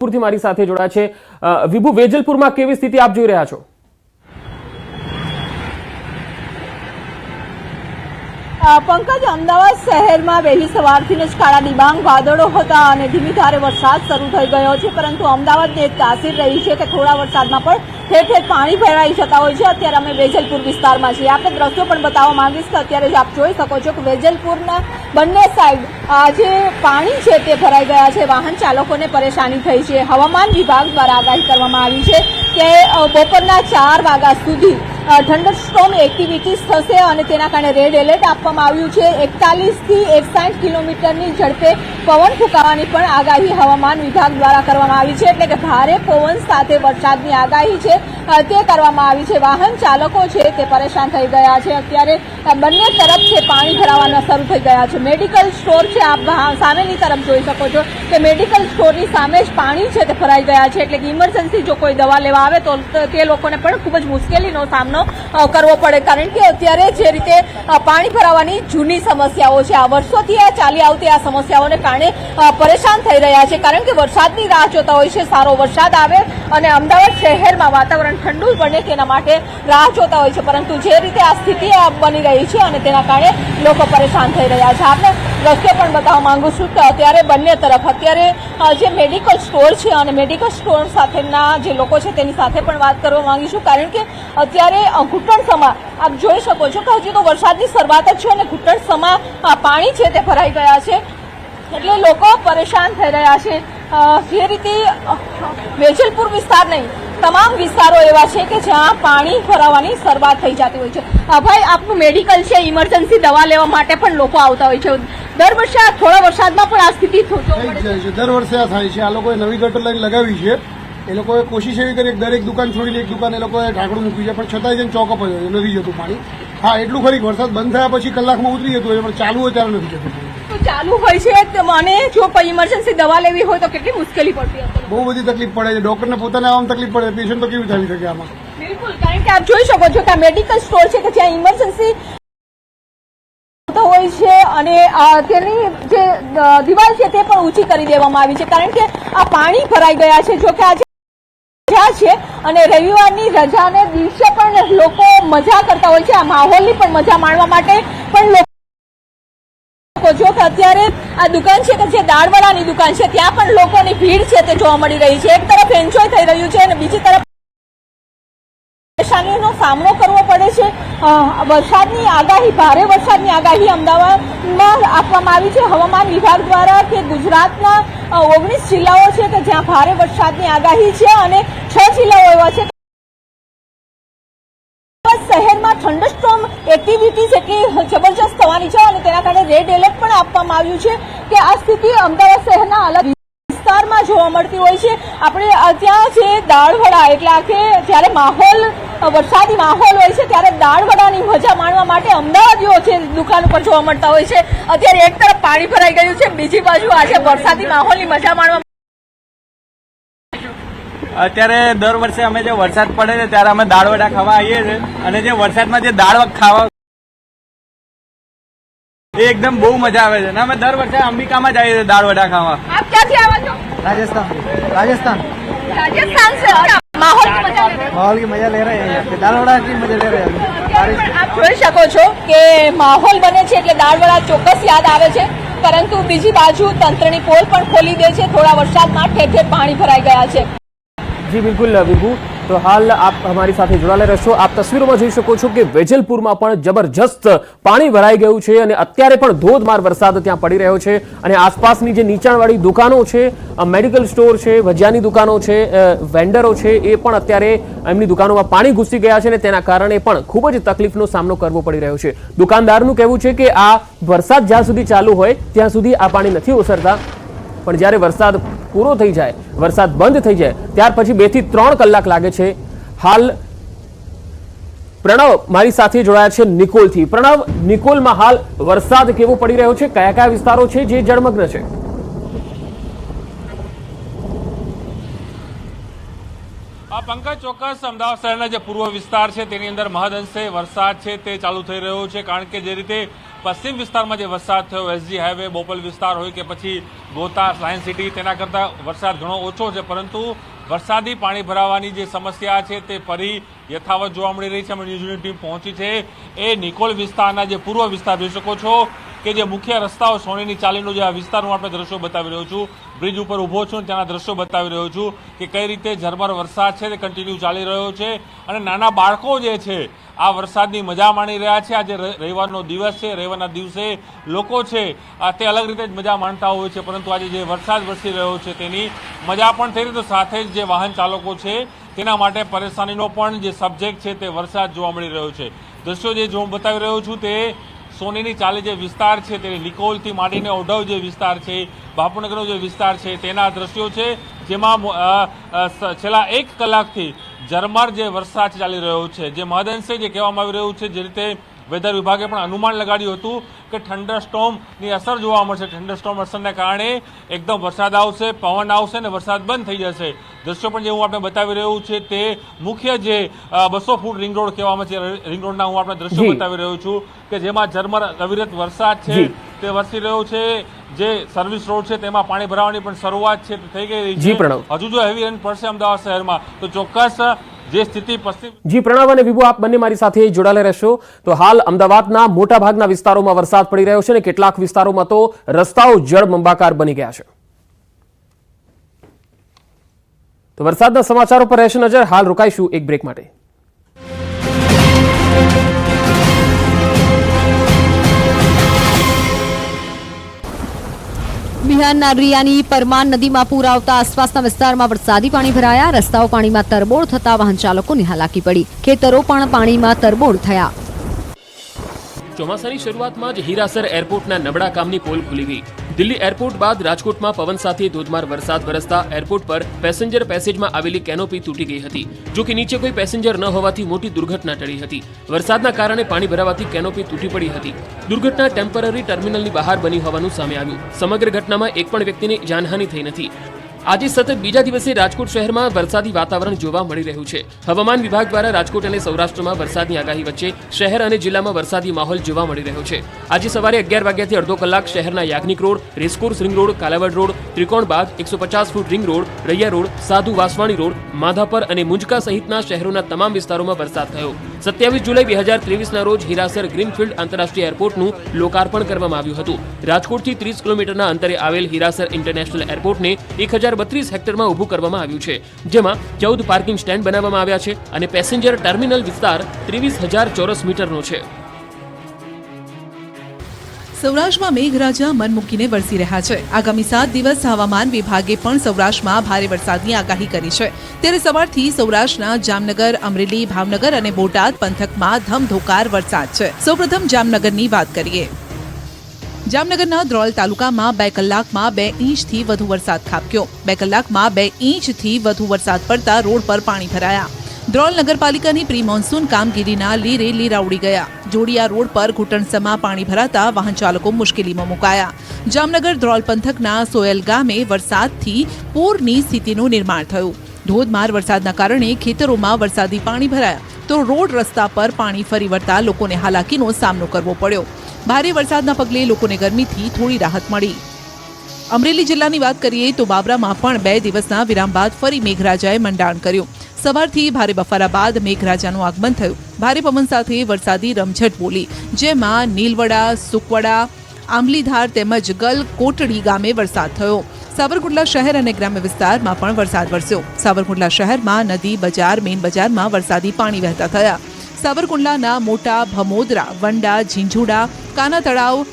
પૂરથી મારી સાથે જોડાયા છે. વિભુ વેજલપુરમાં કેવી સ્થિતિ આપ જોઈ રહ્યા છો? પંકજ, અમદાવાદ શહેરમાં વહેલી સવારથી જ કાળા ડિબાંગ વાદળો હતા અને ધીમી ધારે વરસાદ શરૂ થઈ ગયો છે, પરંતુ અમદાવાદને એક તાસીર રહી છે કે થોડા વરસાદમાં પણ ઠેર ઠેર પાણી ભરાઈ જતા હોય છે. અત્યારે અમે વેજલપુર વિસ્તારમાં છીએ. આપણે દ્રશ્યો પણ બતાવવા માંગીશ કે અત્યારે જ આપ જોઈ શકો છો કે વેજલપુરના બંને સાઈડ જે પાણી છે તે ભરાઈ ગયા છે. વાહન ચાલકોને પરેશાની થઈ છે. હવામાન વિભાગ દ્વારા આગાહી કરવામાં આવી છે કે બપોરના ચાર વાગ્યા સુધી થંડરસ્ટોમ એક્ટિવિટીઝ થશે અને તેના કારણે રેડ એલર્ટ આપવામાં આવ્યું છે. એકતાલીસથી એકસાઠ કિલોમીટરની ઝડપે પવન ફૂંકાવાની પણ આગાહી હવામાન વિભાગ દ્વારા કરવામાં આવી છે. એટલે કે ભારે પવન સાથે વરસાદની આગાહી છે. તે કરવામાં આવી છે. વાહન ચાલકો છે તે પરેશાન થઈ ગયા છે. અત્યારે બંને તરફ છે પાણી ભરાવાના શરૂ થઈ ગયા છે. મેડિકલ સ્ટોર છે. આપ સામેની તરફ જોઈ શકો છો કે મેડિકલ સ્ટોરની સામે જ પાણી છે તે ભરાઈ ગયા છે. એટલે કે ઇમરજન્સી જો કોઈ દવા લેવા આવે તો તે લોકોને પણ ખૂબ જ મુશ્કેલીનો સામનો કરવો પડે. કારણ કે અત્યારે જે રીતે પાણી ભરાવાની જૂની સમસ્યાઓ છે, આ વર્ષોથી આ ચાલી આવતી આ સમસ્યાઓને કારણે પરેશાન થઈ રહ્યા છે. કારણ કે વરસાદની રાહ જોતા હોય છે, સારો વરસાદ આવે અને અમદાવાદ શહેરમાં વાતાવરણ ઠંડુ બને તેના માટે રાહ જોતા હોય છે. પરંતુ જે રીતે આ સ્થિતિ બની રહી છે અને તેના કારણે લોકો પરેશાન થઈ રહ્યા છે. આપણે રસ્તે પણ બતાવવા માંગુ છું કે અત્યારે બંને તરફ, અત્યારે જે મેડિકલ સ્ટોર છે અને મેડિકલ સ્ટોર સાથેના જે લોકો છે તેની સાથે પણ વાત કરવા માંગીશું. કારણ કે અત્યારે ઘૂંટણ સમા આપ જોઈ શકો છો કે હજી તો વરસાદની શરૂઆત જ છે અને ઘૂંટણ સમા પાણી છે તે ભરાઈ ગયા છે. એટલે લોકો પરેશાન થઈ રહ્યા છે. જે રીતે વેજલપુર વિસ્તાર નહીં તમામ વિસ્તારો એવા છે કે જ્યાં પાણી ભરાવાની શરૂઆત થઈ જતી હોય છે. ભાઈ આપનું મેડિકલ છે ઇમરજન્સી દવા લેવા માટે પણ લોકો આવતા હોય છે. દર વર્ષે થોડા વરસાદમાં પણ આ સ્થિતિ દર વર્ષે આ થાય છે. આ લોકોએ નવી ગટર લગાવી છે. એ લોકોએ કોશિશ એવી કરી દરેક દુકાન છોડીને એક દુકાન એ લોકોએ ઢાંકણું મૂક્યું છે પણ છતાંય જઈને ચોકઅપ જ નથી જતું પાણી. હા એટલું ખરી વરસાદ બંધ થયા પછી કલાકમાં ઉતરી જતું પણ ચાલુ હોય ત્યારે નથી જતું ચાલુ હોય છે મને જો ઇમરજન્સી દવા લેવી હોય તો કેટલી મુશ્કેલી પડતી બહુ બધી તકલીફ પડે છે. ડોક્ટરને પોતાને આવવામાં તકલીફ પડે પેશન્ટ તો કેવી થઈ શકે આમાં? બિલકુલ કારણ કે આપ જોઈ શકો છો કે આ મેડિકલ સ્ટોર છે કે જ્યાં ઇમરજન્સી હોય છે અને તેની જે દિવાલ છે તે પણ ઊંચી કરી દેવામાં આવી છે. કારણ કે આ પાણી ભરાઈ ગયા છે. જો કે આજે રજા છે અને રવિવારની રજાને દિવસે પણ લોકો મજા કરતા હોય છે. આ માહોલની પણ મજા માણવા માટે પણ લોકો જો કે અત્યારે આ દુકાન છે કે જે દાળવાળાની દુકાન છે, ત્યાં પણ લોકોની ભીડ છે તે જોવા મળી રહી છે. એક તરફ એન્જોય થઈ રહ્યું છે અને બીજી તરફ પરેશાનીનો સામનો કરવો પડે છે. વરસાદની આગાહી, ભારે વરસાદની આગાહી અમદાવાદમાં આપવામાં આવી છે. હવામાન વિભાગ દ્વારા કે ગુજરાતના ઓગણીસ જિલ્લાઓ છે કે જ્યાં ભારે વરસાદની આગાહી છે અને છ જિલ્લાઓ એવા છે શહેરમાં થંડરસ્ટોમ એક્ટિવિટીઝ એટલી જબરજસ્ત થવાની છે અને તેના કારણે રેડ એલર્ટ પણ આપવામાં આવ્યું છે કે આ સ્થિતિ અમદાવાદ શહેરના અલગ વિસ્તારમાં જોવા મળતી હોય છે. આપણે ત્યાં છે દાળવડા. એટલે આખે જ્યારે માહોલ વરસાદી માહોલ હોય છે, ત્યારે દાળવડાની મજા માણવા માટે અમદાવાદીઓ છે દુકાન ઉપર જોવા મળતા હોય છે. અત્યારે એક તરફ પાણી ભરાઈ ગયું છે. બીજી બાજુ આજે વરસાદી માહોલની મજા માણવા અત્યારે દર વર્ષે અમે જે વરસાદ પડે છે, ત્યારે અમે દાળ વડા ખાવા આવીએ છીએ. અને જે વરસાદમાં જે દાળ ખાવા એ એકદમ બહુ મજા આવે છે અને અમે દર વર્ષે અંબિકામાં જઈએ છીએ દાળ વડા ખાવા આપ ક્યાંથી આવ્યા છો राजस्थान राजस्थान રાજસ્થાન से માહોલ की मजा ले रहे हैं। माहौल की मजा ले रहे हैं यहाँ पे दाल वड़ा की मजा ले रहे हैं अभी ત્યારે પણ આપ જોઈ શકો છો કે માહોલ બને છે એટલે દાળવડા ચોક્કસ યાદ આવે છે પરંતુ બીજી બાજુ તંત્રની પોલ પણ ખોલી દે છે થોડા વરસાદમાં ઠેર ઠેર પાણી ભરાઈ ગયા છે જી બિલકુલ વિભુ તો હાલ આપ અમારી સાથે જોડાયેલા રહેશો. આપ તસવીરોમાં જોઈ શકો છો કે વેજલપુરમાં પણ જબરજસ્ત પાણી ભરાઈ ગયું છે અને અત્યારે પણ ધોધમાર વરસાદ ત્યાં પડી રહ્યો છે. અને આસપાસની જે નીચાણવાળી દુકાનો છે મેડિકલ સ્ટોર છે, ભજીયાની દુકાનો છે વેન્ડરો છે, એ પણ અત્યારે એમની દુકાનોમાં પાણી ઘૂસી ગયા છે અને તેના કારણે પણ ખૂબ જ તકલીફનો સામનો કરવો પડી રહ્યો છે. દુકાનદારનું કહેવું છે કે આ વરસાદ જ્યાં સુધી ચાલુ હોય, ત્યાં સુધી આ પાણી નથી ઓસરતા. પણ જ્યારે વરસાદ પૂરો થઈ જાય, વરસાદ બંધ થઈ જાય, ત્યાર પછી બેથી ત્રણ કલાક લાગે છે. હાલ પ્રણવ મારી સાથે જોડાયા છે નિકોલથી. પ્રણવ, નિકોલમાં હાલ વરસાદ કેવો પડી રહ્યો છે? કયા કયા વિસ્તારો છે જે જળમગ્ન છે? આ પંકજ ચોક્કસ અમદાવાદ શહેરના જે પૂર્વ વિસ્તાર છે, તેની અંદર મહદઅંશે વરસાદ છે, તે ચાલુ થઈ રહ્યો છે. કારણ કે જે રીતે પશ્ચિમ વિસ્તારમાં જે વરસાદ થયો, એસજી હાઈવે, બોપલ વિસ્તાર હોય કે પછી ગોતા સાયન્સ સિટી, તેના કરતાં વરસાદ ઘણો ઓછો છે. પરંતુ વરસાદી પાણી ભરાવાની જે સમસ્યા છે, તે ફરી યથાવત જોવા મળી રહી છે. ન્યૂઝની ટીમ પહોંચી છે. એ નિકોલ વિસ્તારના જે પૂર્વ વિસ્તાર, જોઈ શકો છો કે જે મુખ્ય રસ્તાઓ સોનેની ચાલીનો જે આ વિસ્તારનું આપણે દ્રશ્યો બતાવી રહ્યો છું, બ્રિજ ઉપર ઊભો છું ત્યાંના દ્રશ્યો બતાવી રહ્યો છું કે કઈ રીતે ઝરમર વરસાદ છે તે કન્ટિન્યુ ચાલી રહ્યો છે અને નાના બાળકો જે છે, આ વરસાદની મજા માણી રહ્યા છે. આજે રવિવારનો દિવસ છે, રવિવારના દિવસે લોકો છે તે અલગ રીતે જ મજા માણતા હોય છે, પરંતુ આજે જે વરસાદ વરસી રહ્યો છે તેની મજા પણ થઈ રહી તો સાથે જ જે વાહન ચાલકો છે તેના માટે પરેશાનીનો પણ જે સબ્જેક્ટ છે તે વરસાદ જોવા મળી રહ્યો છે. દ્રશ્યો જો હું બતાવી રહ્યો છું તે સોનીની ચાલે જે વિસ્તાર છે તે લિકોલથી માંડીને ઓઢવ જે વિસ્તાર છે, બાપુનગરનો જે વિસ્તાર છે, તેના દ્રશ્યો છે, જેમાં છેલ્લા એક કલાકથી ઝરમર જે વરસાદ ચાલી રહ્યો છે, જે મહદઅંશે જે કહેવામાં આવી રહ્યું છે, જે રીતે વેધર વિભાગે પણ અનુમાન લગાડ્યું હતું કે ઠંડરસ્ટોમની અસર જોવા મળશે. ઠંડરસ્ટોમ અસરને કારણે એકદમ વરસાદ આવશે પવન આવશે અને વરસાદ બંધ થઈ જશે. દ્રશ્યો પણ જે હું આપણે બતાવી રહ્યું છે તે મુખ્ય જે બસો ફૂટ રિંગ રોડ કહેવામાં છે રિંગ રોડના હું આપણે દ્રશ્યો બતાવી રહ્યો છું કે જેમાં ઝરમર અવિરત વરસાદ છે તે વરસી રહ્યો છે. જે સર્વિસ રોડ છે તેમાં પાણી ભરાવાની પણ શરૂઆત છે થઈ ગઈ છે. હજુ જો હેવી રેન પડશે અમદાવાદ શહેરમાં તો ચોક્કસ જે પ્રણવ અને વિભુ, આપ બંને મારી સાથે જોડાયેલા રહેશો. તો હાલ અમદાવાદના મોટા ભાગના વિસ્તારોમાં વરસાદ પડી રહ્યો છે અને કેટલાક વિસ્તારોમાં તો રસ્તાઓ જળબંબાકાર બની ગયા છે. તો વરસાદના સમાચારો પર રહેશે નજર. હાલ રોકાઈશું એક બ્રેક માટે. બિહારના રિયાની પરમાન નદીમાં પૂર આવતા આસપાસના વિસ્તારમાં વરસાદી પાણી ભરાયા. રસ્તાઓ પાણીમાં તરબોળ થતા વાહન ચાલકોની હાલાકી પડી. ખેતરો પણ પાણીમાં તરબોળ થયા. ચોમાસાની શરૂઆતમાં જ હીરાસર એરપોર્ટના નબળા કામની પોલ ખુલી ગઈ. દિલ્હી એરપોર્ટ બાદ રાજકોટમાં પવન સાથે ધોધમાર વરસાદ વરસતા એરપોર્ટ પર પેસેન્જર પેસેજમાં આવેલી કેનોપી તૂટી ગઈ હતી, જો કે નીચે કોઈ પેસેન્જર ન હોવાથી મોટી દુર્ઘટના ટળી હતી. વરસાદના કારણે પાણી ભરાવાથી કેનોપી તૂટી પડી હતી. દુર્ઘટના ટેમ્પરરી ટર્મિનલની બહાર બની હોવાનું સામે આવ્યું. સમગ્ર ઘટનામાં એક પણ વ્યક્તિને જાનહાનિ થઈ નથી. આજે સતત બીજા દિવસે રાજકોટ શહેરમાં વરસાદી વાતાવરણ જોવા મળી રહ્યું છે. હવામાન વિભાગ દ્વારા રાજકોટ અને સૌરાષ્ટ્રમાં વરસાદની આગાહી વચ્ચે શહેર અને જિલ્લામાં વરસાદી માહોલ જોવા મળી રહ્યો છે. આજે સવારે અગિયાર વાગ્યાથી અડધો કલાક શહેરના Yagnik road racecourse ring road, Kalavad road, Trikon Baug, એકસો પચાસ foot ring road, Raiya road, Sadhu Vaswani road, Madhapar અને મુંજકા સહિતના શહેરોના તમામ વિસ્તારોમાં વરસાદ થયો. સત્યાવીસ જુલાઈ બે હજાર ત્રેવીસના રોજ હિરાસર ગ્રીનફિલ્ડ આંતરરાષ્ટ્રીય એરપોર્ટનું લોકાર્પણ કરવામાં આવ્યું હતું. રાજકોટથી ત્રીસ કિલોમીટરના અંતરે આવેલ હિરાસર ઇન્ટરનેશનલ એરપોર્ટને એક હજાર બત્રીસ હેક્ટરમાં ઊભું કરવામાં આવ્યું છે, જેમાં ચૌદ પાર્કિંગ સ્ટેન્ડ બનાવવામાં આવ્યા છે અને પેસેન્જર ટર્મિનલ વિસ્તાર ત્રેવીસ હજાર ચોરસ મીટરનો છે. સૌરાષ્ટ્રમાં મેઘરાજા મન મૂકીને વરસી રહ્યા છે. આગામી સાત દિવસ હવામાન વિભાગે પણ સૌરાષ્ટ્રમાં ભારે વરસાદની આગાહી કરી છે. ત્યારે સવારથી સૌરાષ્ટ્રના જામનગર, અમરેલી, ભાવનગર અને બોટાદ પંથકમાં ધમધોકાર વરસાદ છે. સૌપ્રથમ જામનગરની વાત કરીએ. જામનગરના દ્રોલ તાલુકામાં બે કલાકમાં બે ઇંચથી વધુ વરસાદ ખાબક્યો. બે કલાકમાં બે ઇંચથી વધુ વરસાદ પડતા રોડ પર પાણી ભરાયા. ધ્રોલ નગરપાલિકાની પ્રી મોન્સૂન કામગીરીના લીરે લીરા ઉડી ગયા. જોડિયા રોડ પર ઘૂંટણસમા પાણી ભરાતા વાહન ચાલકો મુશ્કેલીમાં મુકાયા. જામનગર ધ્રોલ પંથકના સોયલ ગામે વરસાદથી પૂરની સ્થિતિનું નિર્માણ થયું. ધોધમાર વરસાદના કારણે ખેતરોમાં વરસાદી પાણી ભરાયા. તો રોડ રસ્તા પર પાણી ફરી વળતા લોકોને હાલાકીનો સામનો કરવો પડ્યો. ભારે વરસાદના પગલે લોકોને ગરમીથી થોડી રાહત મળી. અમરેલી જિલ્લાની વાત કરીએ તો બાબરામાં પણ બે દિવસના વિરામ બાદ ફરી મેઘરાજાએ મંડાણ કર્યું. સવારથી ભારે બફારા બાદ મેઘરાજાનું આગમન થયું. ભારે પવન સાથે વરસાદી રમઝટ બોલી. જેમાં નીલવડા, સુકવડા, આંબલીધાર તેમજ ગલ કોટડી ગામે વરસાદ થયો. સાવરકુંડલા શહેર અને ગ્રામ્ય વિસ્તારમાં પણ વરસાદ વરસ્યો. સાવરકુંડલા શહેરમાં નદી, બજાર, મેઇન બજારમાં વરસાદી પાણી વહેતા થયા. સાવરકુંડલાના મોટા ભમોદરા, વંડા, ઝીંઝુડા, કાના તળાવ